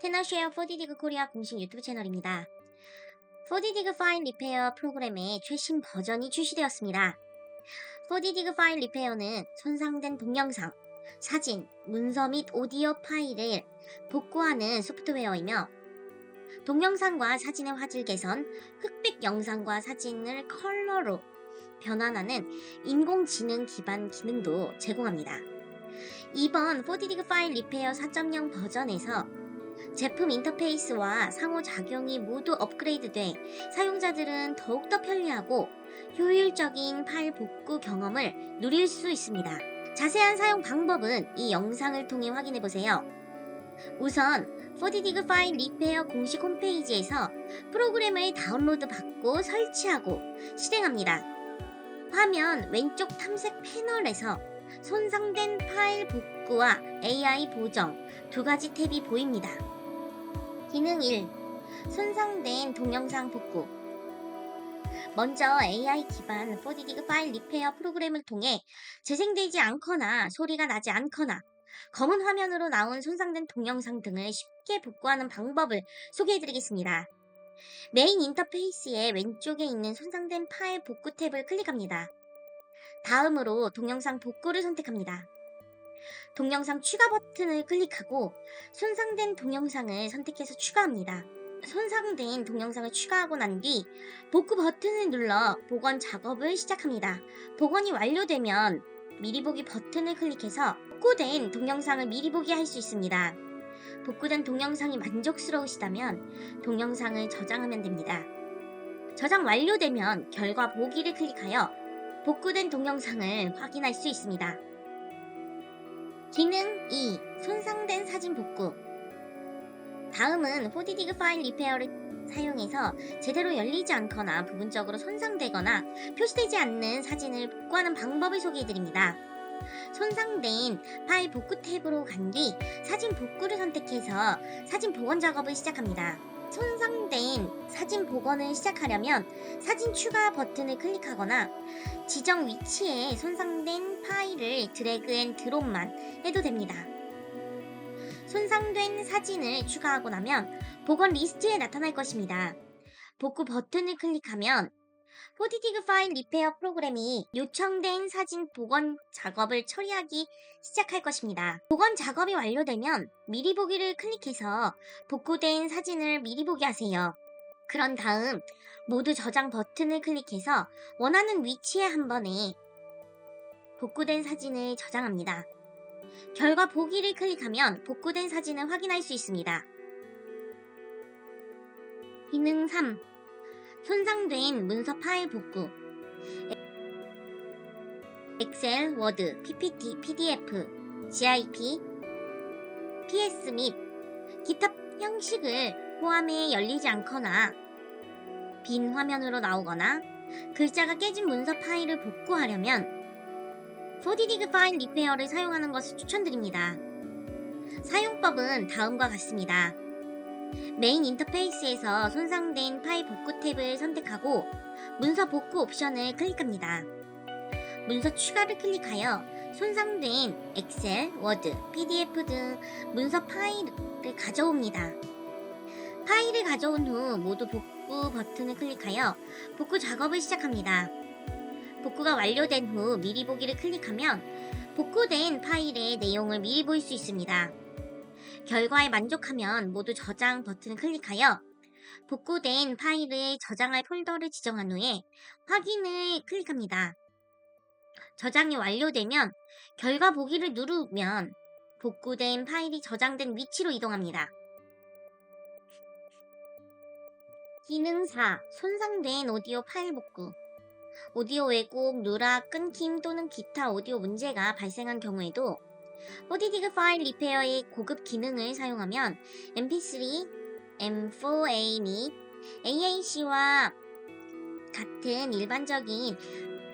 테너쉐어 4DDIG 코리아 공식 유튜브 채널입니다. 4DDIG 파일 리페어 프로그램의 최신 버전이 출시되었습니다. 4DDIG 파일 리페어는 손상된 동영상, 사진, 문서 및 오디오 파일을 복구하는 소프트웨어이며 동영상과 사진의 화질 개선, 흑백 영상과 사진을 컬러로 변환하는 인공지능 기반 기능도 제공합니다. 이번 4DDIG 파일 리페어 4.0 버전에서 제품 인터페이스와 상호작용이 모두 업그레이드돼 사용자들은 더욱더 편리하고 효율적인 파일 복구 경험을 누릴 수 있습니다. 자세한 사용 방법은 이 영상을 통해 확인해 보세요. 우선 4DDIG 파일 리페어 공식 홈페이지에서 프로그램을 다운로드 받고 설치하고 실행합니다. 화면 왼쪽 탐색 패널에서 손상된 파일 복구와 AI 보정 두 가지 탭이 보입니다. 기능 1. 손상된 동영상 복구. 먼저 AI 기반 4DDIG 파일 리페어 프로그램을 통해 재생되지 않거나 소리가 나지 않거나 검은 화면으로 나온 손상된 동영상 등을 쉽게 복구하는 방법을 소개해드리겠습니다. 메인 인터페이스의 왼쪽에 있는 손상된 파일 복구 탭을 클릭합니다. 다음으로 동영상 복구를 선택합니다. 동영상 추가 버튼을 클릭하고 손상된 동영상을 선택해서 추가합니다. 손상된 동영상을 추가하고 난 뒤 복구 버튼을 눌러 복원 작업을 시작합니다. 복원이 완료되면 미리 보기 버튼을 클릭해서 복구된 동영상을 미리 보기 할 수 있습니다. 복구된 동영상이 만족스러우시다면 동영상을 저장하면 됩니다. 저장 완료되면 결과 보기를 클릭하여 복구된 동영상을 확인할 수 있습니다. 기능 2. 손상된 사진 복구. 다음은 4DDIG 파일 리페어를 사용해서 제대로 열리지 않거나 부분적으로 손상되거나 표시되지 않는 사진을 복구하는 방법을 소개해드립니다. 손상된 파일 복구 탭으로 간 뒤 사진 복구를 선택해서 사진 복원 작업을 시작합니다. 손상된 사진 복원을 시작하려면 사진 추가 버튼을 클릭하거나 지정 위치에 손상된 파일을 드래그 앤 드롭만 해도 됩니다. 손상된 사진을 추가하고 나면 복원 리스트에 나타날 것입니다. 복구 버튼을 클릭하면 4DDIG 파일 리페어 프로그램이 요청된 사진 복원 작업을 처리하기 시작할 것입니다. 복원 작업이 완료되면 미리 보기를 클릭해서 복구된 사진을 미리 보기 하세요. 그런 다음 모두 저장 버튼을 클릭해서 원하는 위치에 한 번에 복구된 사진을 저장합니다. 결과 보기를 클릭하면 복구된 사진을 확인할 수 있습니다. 기능 3. 손상된 문서 파일 복구. 엑셀, 워드, PPT, PDF, GIP, PS 및 기타 형식을 포함해 열리지 않거나 빈 화면으로 나오거나 글자가 깨진 문서 파일을 복구하려면 4DDIG 파일 리페어를 사용하는 것을 추천드립니다. 사용법은 다음과 같습니다. 메인 인터페이스에서 손상된 파일 복구 탭을 선택하고 문서 복구 옵션을 클릭합니다. 문서 추가를 클릭하여 손상된 엑셀, 워드, PDF 등 문서 파일을 가져옵니다. 파일을 가져온 후 모두 복구 버튼을 클릭하여 복구 작업을 시작합니다. 복구가 완료된 후 미리 보기를 클릭하면 복구된 파일의 내용을 미리 볼 수 있습니다. 결과에 만족하면 모두 저장 버튼을 클릭하여 복구된 파일을 저장할 폴더를 지정한 후에 확인을 클릭합니다. 저장이 완료되면 결과 보기를 누르면 복구된 파일이 저장된 위치로 이동합니다. 기능 4. 손상된 오디오 파일 복구. 오디오 왜곡, 누락, 끊김 또는 기타 오디오 문제가 발생한 경우에도 4DDIG 파일 리페어의 고급 기능을 사용하면 MP3, M4A 및 AAC와 같은 일반적인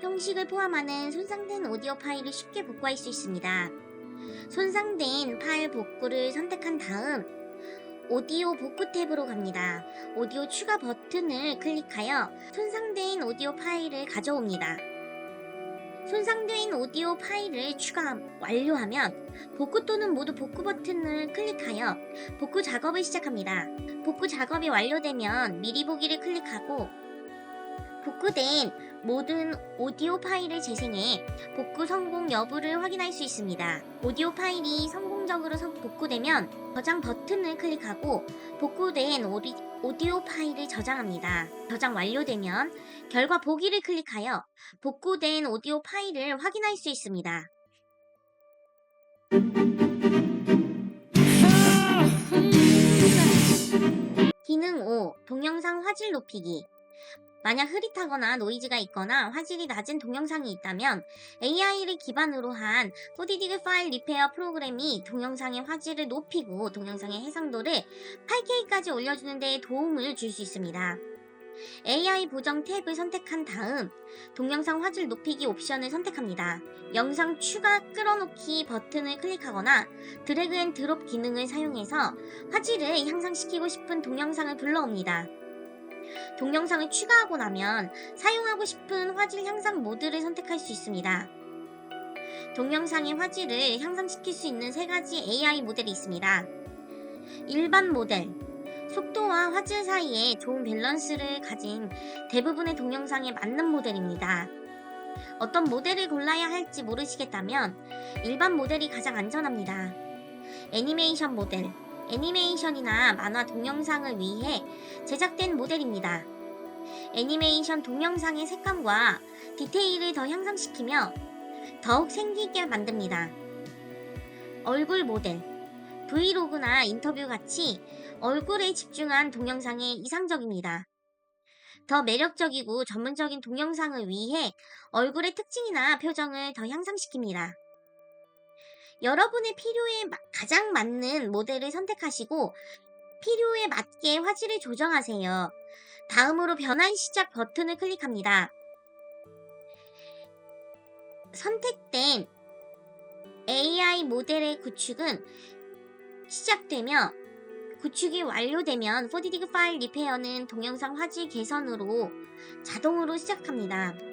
형식을 포함하는 손상된 오디오 파일을 쉽게 복구할 수 있습니다. 손상된 파일 복구를 선택한 다음 오디오 복구 탭으로 갑니다. 오디오 추가 버튼을 클릭하여 손상된 오디오 파일을 가져옵니다. 손상된 오디오 파일을 추가 완료하면 복구 또는 모두 복구 버튼을 클릭하여 복구 작업을 시작합니다. 복구 작업이 완료되면 미리 보기를 클릭하고 복구된 모든 오디오 파일을 재생해 복구 성공 여부를 확인할 수 있습니다. 오디오 파일이 성공적으로 성- 복구되면 저장 버튼을 클릭하고 복구된 오디, 오디오 파일을 저장합니다. 저장 완료되면 결과 보기를 클릭하여 복구된 오디오 파일을 확인할 수 있습니다. 기능 5. 동영상 화질 높이기. 만약 흐릿하거나 노이즈가 있거나 화질이 낮은 동영상이 있다면 AI를 기반으로 한 4DDIG 파일 리페어 프로그램이 동영상의 화질을 높이고 동영상의 해상도를 8K까지 올려주는 데 도움을 줄 수 있습니다. AI 보정 탭을 선택한 다음 동영상 화질 높이기 옵션을 선택합니다. 영상 추가 끌어놓기 버튼을 클릭하거나 드래그 앤 드롭 기능을 사용해서 화질을 향상시키고 싶은 동영상을 불러옵니다. 동영상을 추가하고 나면 사용하고 싶은 화질 향상 모드를 선택할 수 있습니다. 동영상의 화질을 향상시킬 수 있는 세 가지 AI 모델이 있습니다. 일반 모델, 속도와 화질 사이에 좋은 밸런스를 가진 대부분의 동영상에 맞는 모델입니다. 어떤 모델을 골라야 할지 모르시겠다면 일반 모델이 가장 안전합니다. 애니메이션 모델, 애니메이션이나 만화 동영상을 위해 제작된 모델입니다. 애니메이션 동영상의 색감과 디테일을 더 향상시키며 더욱 생기게 만듭니다. 얼굴 모델, 브이로그나 인터뷰 같이 얼굴에 집중한 동영상이 이상적입니다. 더 매력적이고 전문적인 동영상을 위해 얼굴의 특징이나 표정을 더 향상시킵니다. 여러분의 필요에 마- 가장 맞는 모델을 선택하시고 필요에 맞게 화질을 조정하세요. 다음으로 변환 시작 버튼을 클릭합니다. 선택된 AI 모델의 구축은 시작되며 구축이 완료되면 4DDIG 파일 리페어는 동영상 화질 개선으로 자동으로 시작합니다.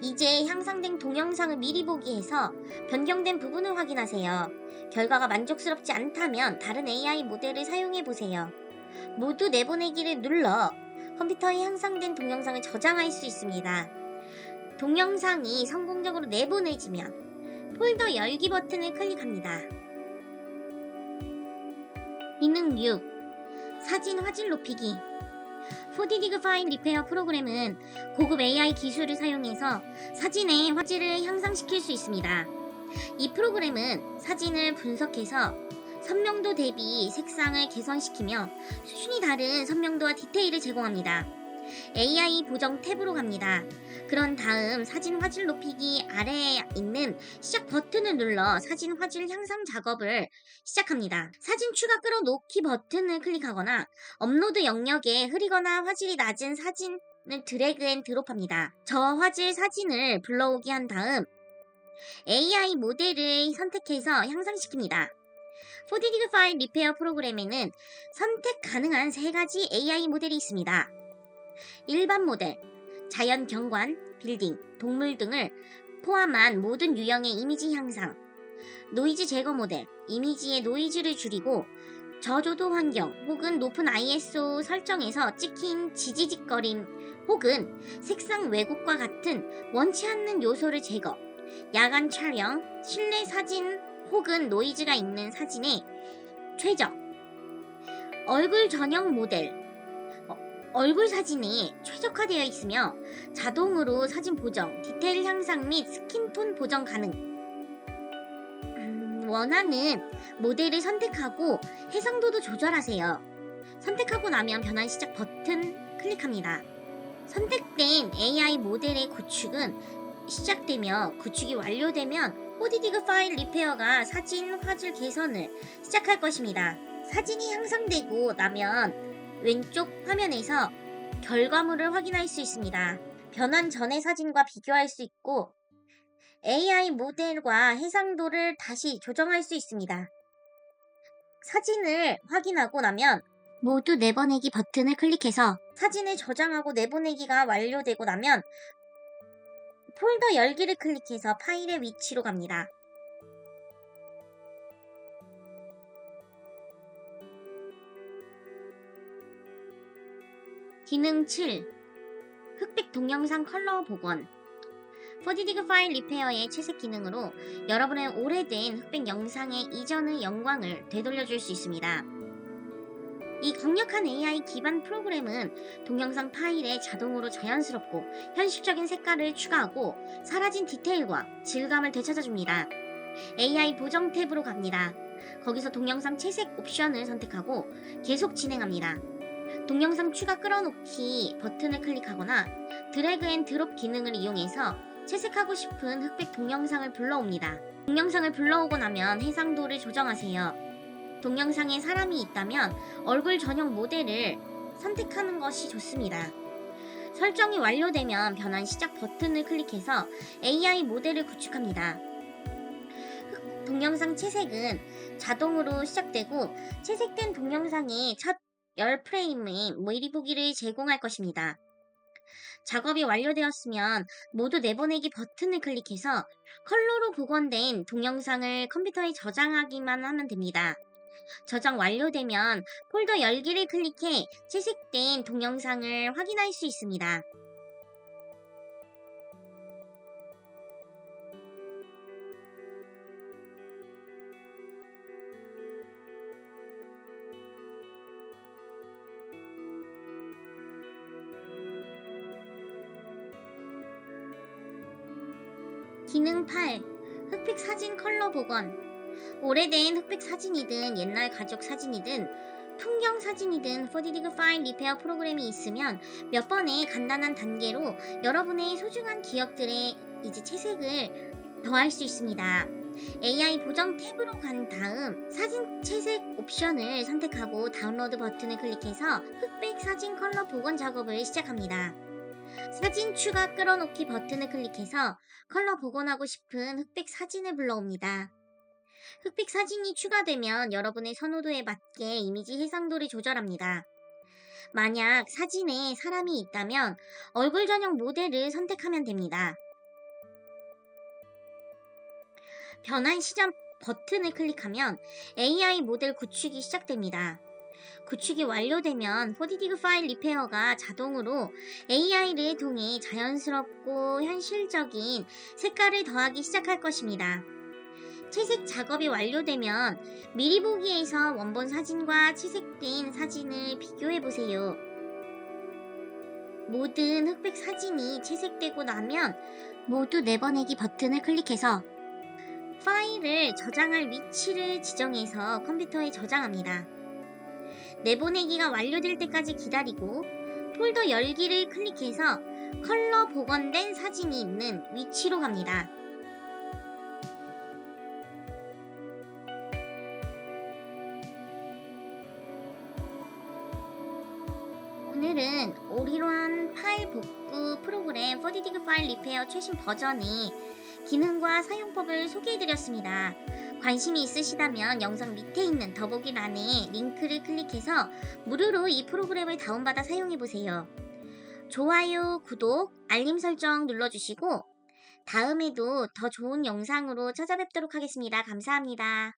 이제 향상된 동영상을 미리 보기해서 변경된 부분을 확인하세요. 결과가 만족스럽지 않다면 다른 AI 모델을 사용해 보세요. 모두 내보내기를 눌러 컴퓨터에 향상된 동영상을 저장할 수 있습니다. 동영상이 성공적으로 내보내지면 폴더 열기 버튼을 클릭합니다. 기능 6. 사진 화질 높이기. 4DDIG 파일 리페어 프로그램은 고급 AI 기술을 사용해서 사진의 화질을 향상시킬 수 있습니다. 이 프로그램은 사진을 분석해서 선명도 대비 색상을 개선시키며 수준이 다른 선명도와 디테일을 제공합니다. AI 보정 탭으로 갑니다. 그런 다음 사진 화질 높이기 아래에 있는 시작 버튼을 눌러 사진 화질 향상 작업을 시작합니다. 사진 추가 끌어놓기 버튼을 클릭하거나 업로드 영역에 흐리거나 화질이 낮은 사진 을 드래그 앤 드롭합니다. 저 화질 사진을 불러오게 한 다음 AI 모델을 선택해서 향상시킵니다. 4DDIG 파일 리페어 프로그램에는 선택 가능한 세 가지 AI 모델이 있습니다. 일반 모델, 자연 경관, 빌딩, 동물 등을 포함한 모든 유형의 이미지 향상, 노이즈 제거 모델, 이미지의 노이즈를 줄이고 저조도 환경 혹은 높은 ISO 설정에서 찍힌 지지직거림 혹은 색상 왜곡과 같은 원치 않는 요소를 제거, 야간 촬영, 실내 사진 혹은 노이즈가 있는 사진에 최적, 얼굴 전용 모델, 어, 얼굴 사진이 최적화되어 있으며 자동으로 사진 보정, 디테일 향상 및 스킨톤 보정 가능. 음, 원하는 모델을 선택하고 해상도도 조절하세요. 선택하고 나면 변환 시작 버튼 클릭합니다. 선택된 AI 모델의 구축은 시작되며 구축이 완료되면 4DDIG 파일 리페어가 사진 화질 개선을 시작할 것입니다. 사진이 향상되고 나면 왼쪽 화면에서 결과물을 확인할 수 있습니다. 변환 전의 사진과 비교할 수 있고 AI 모델과 해상도를 다시 조정할 수 있습니다. 사진을 확인하고 나면 모두 내보내기 버튼을 클릭해서 사진을 저장하고 내보내기가 완료되고 나면 폴더 열기를 클릭해서 파일의 위치로 갑니다. 기능 7 흑백 동영상 컬러 복원 4DDIG 파일 리페어의 채색 기능으로 여러분의 오래된 흑백 영상의 이전의 영광을 되돌려줄 수 있습니다. 이 강력한 AI 기반 프로그램은 동영상 파일에 자동으로 자연스럽고 현실적인 색깔을 추가하고 사라진 디테일과 질감을 되찾아줍니다. AI 보정 탭으로 갑니다. 거기서 동영상 채색 옵션을 선택하고 계속 진행합니다. 동영상 추가 끌어놓기 버튼을 클릭하거나 드래그 앤 드롭 기능을 이용해서 채색하고 싶은 흑백 동영상을 불러옵니다. 동영상을 불러오고 나면 해상도를 조정하세요. 동영상에 사람이 있다면 얼굴 전용 모델을 선택하는 것이 좋습니다. 설정이 완료되면 변환 시작 버튼을 클릭해서 AI 모델을 구축합니다. 동영상 채색은 자동으로 시작되고 채색된 동영상의 첫 10프레임의 미리 보기를 제공할 것입니다. 작업이 완료되었으면 모두 내보내기 버튼을 클릭해서 컬러로 복원된 동영상을 컴퓨터에 저장하기만 하면 됩니다. 저장 완료되면 폴더 열기를 클릭해 채색된 동영상을 확인할 수 있습니다. 기능 8 흑백 사진 컬러 복원 오래된 흑백 사진이든 옛날 가족 사진이든 풍경 사진이든 4DDIG 파일 리페어 프로그램이 있으면 몇 번의 간단한 단계로 여러분의 소중한 기억들의 이제 채색을 더할 수 있습니다. AI 보정 탭으로 간 다음 사진 채색 옵션을 선택하고 다운로드 버튼을 클릭해서 흑백 사진 컬러 복원 작업을 시작합니다. 사진 추가 끌어놓기 버튼을 클릭해서 컬러 복원하고 싶은 흑백 사진을 불러옵니다. 흑백 사진이 추가되면 여러분의 선호도에 맞게 이미지 해상도를 조절합니다. 만약 사진에 사람이 있다면 얼굴 전용 모델을 선택하면 됩니다. 변환 시점 버튼을 클릭하면 AI 모델 구축이 시작됩니다. 구축이 완료되면 4DDIG 파일 리페어가 자동으로 AI를 통해 자연스럽고 현실적인 색깔을 더하기 시작할 것입니다. 채색 작업이 완료되면 미리 보기에서 원본 사진과 채색된 사진을 비교해 보세요. 모든 흑백 사진이 채색되고 나면 모두 내보내기 버튼을 클릭해서 파일을 저장할 위치를 지정해서 컴퓨터에 저장합니다. 내보내기가 완료될 때까지 기다리고 폴더 열기를 클릭해서 컬러 복원된 사진이 있는 위치로 갑니다. 오늘은 올인원 파일 복구 프로그램 4DDIG 파일 리페어 최신 버전의 기능과 사용법을 소개해드렸습니다. 관심이 있으시다면 영상 밑에 있는 더보기란에 링크를 클릭해서 무료로 이 프로그램을 다운받아 사용해보세요. 좋아요, 구독, 알림 설정 눌러주시고 다음에도 더 좋은 영상으로 찾아뵙도록 하겠습니다. 감사합니다.